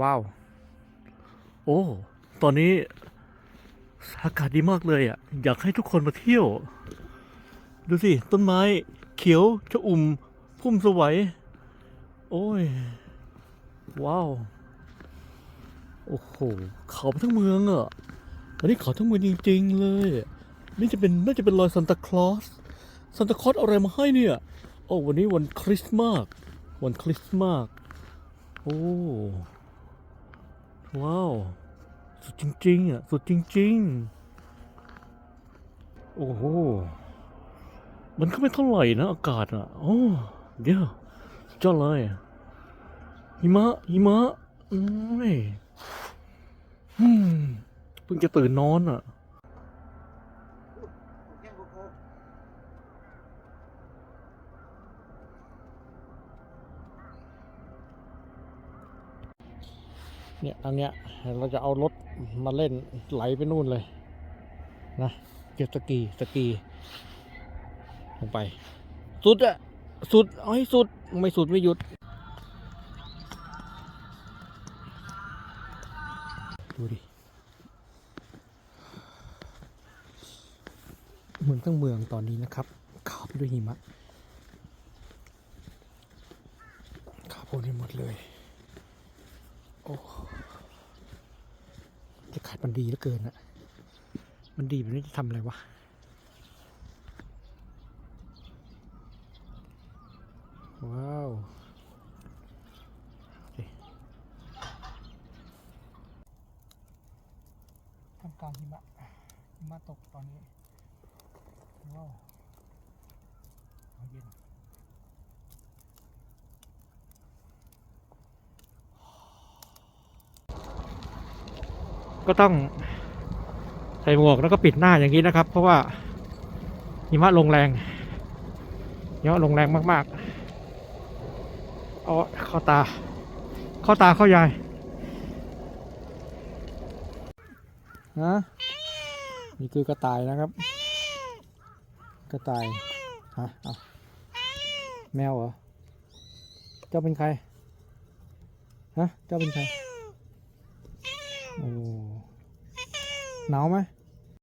ว้าว โอ้ ตอนนี้อากาศดีมากเลยอะ อยากให้ทุกคนมาเที่ยว ดูสิ ต้นไม้เขียวชอุ่ม พุ่มสวัยโอ้ย ว้าว โอ้โห เขาทั้งเมืองอะอันนี้เขาทั้งเมืองจริง ๆ เลย นี่จะเป็นน่าจะเป็นรอยซานตาคลอสซานตาคลอสอะไรมาให้เนี่ย โอ้วันนี้วันคริสต์มาสวันคริสต์มาสโอ้ ว้าว สุดจริง ๆ อะ สุดจริง ๆ โอ้โห มันก็ไม่เท่าไหร่นะ อากาศอะ โอ้เดี๋ยวสุดยอดเลยหิมะหิมะอืมเพิ่งจะตื่นนอนอะ เนี่ยอันเนี้ยเราจะเอารถมาเล่นไหลไปนู่นเลยนะเจ็ตสกีสกีลงไป สุดอะสุดเอาให้สุดไม่สุดไม่หยุด ดูดิเมืองทั้งเมืองตอนนี้นะครับขาวไปด้วยหิมะขาวโพลนไปหมดเลย โอ้ ขาดมันดีเหลือเกินอะมันดีแบบนี้จะทำอะไรวะว้าวโอเคทำกลารหิมะหิมะตกตอนนี้ว้าวเอาเย็น ก็ต้องใส่หมวกแล้วก็ปิดหน้าอย่างนี้นะครับ เพราะว่าหิมะลงแรงหิมะลงแรงมากๆเอาเข้าตา เข้าตาเข้ายายฮะนี่คือกระต่ายนะครับ กระต่ายฮะเอาแมวเหรอเจ้าเป็นใครฮะเจ้าเป็นใครโอ้ หนาวไหม